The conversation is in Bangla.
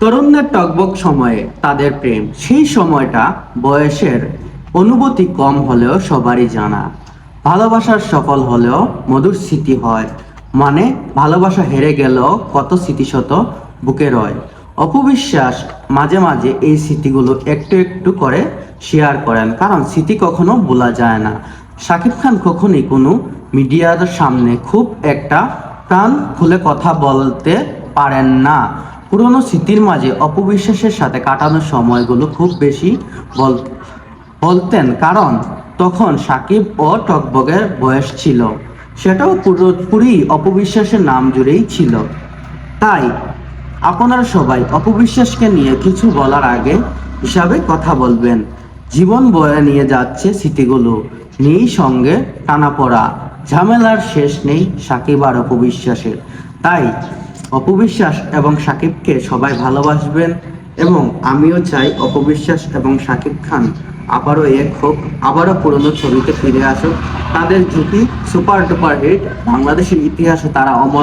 তরুণদের টকবক সময়ে তাদের প্রেম। সেই সময়টা বয়সের অনুভূতি কম হলেও সবারই জানা। ভালোবাসার সফল হলেও মধুর স্মৃতি হয়। মানে ভালোবাসা হেরে গেলেও কত স্মৃতিশত বুকে রয়। অপবিশ্বাস মাঝে মাঝে এই স্মৃতিগুলো একটু একটু করে শেয়ার করেন, কারণ স্মৃতি কখনো ভোলা যায় না। শাকিব খান কখনই কোনো মিডিয়ার সামনে খুব একটা প্রাণ খুলে কথা বলতে পারেন না। পুরনো স্মৃতির মাঝে অপবিশ্বাসের সাথে কাটানোর সময়গুলো খুব বেশি বল, বলতেন, কারণ তখন সাকিব ও টকবগের বয়স ছিল। সেটাও পুরোপুরি অপবিশ্বাসের নাম জুড়েই ছিল। তাই আপনারা সবাই অপবিশ্বাসকে নিয়ে কিছু বলার আগে হিসাবে কথা বলবেন। জীবন বয়ে নিয়ে যাচ্ছে স্মৃতিগুলো। নেই সঙ্গে টানাপড়া। ঝামেলার শেষ নেই সাকিব আর অপবিশ্বাসের। তাই অপবিশ্বাস এবং সাকিবকে সবাই ভালোবাসবেন এবং আমিও চাই অপবিশ্বাস এবং সাকিব খান আবারও এক হোক আবারও পুরনো ছবিতে ফিরে আসুক। তাদের জুটি সুপার ডুপার হিট বাংলাদেশের ইতিহাসে তারা অমর।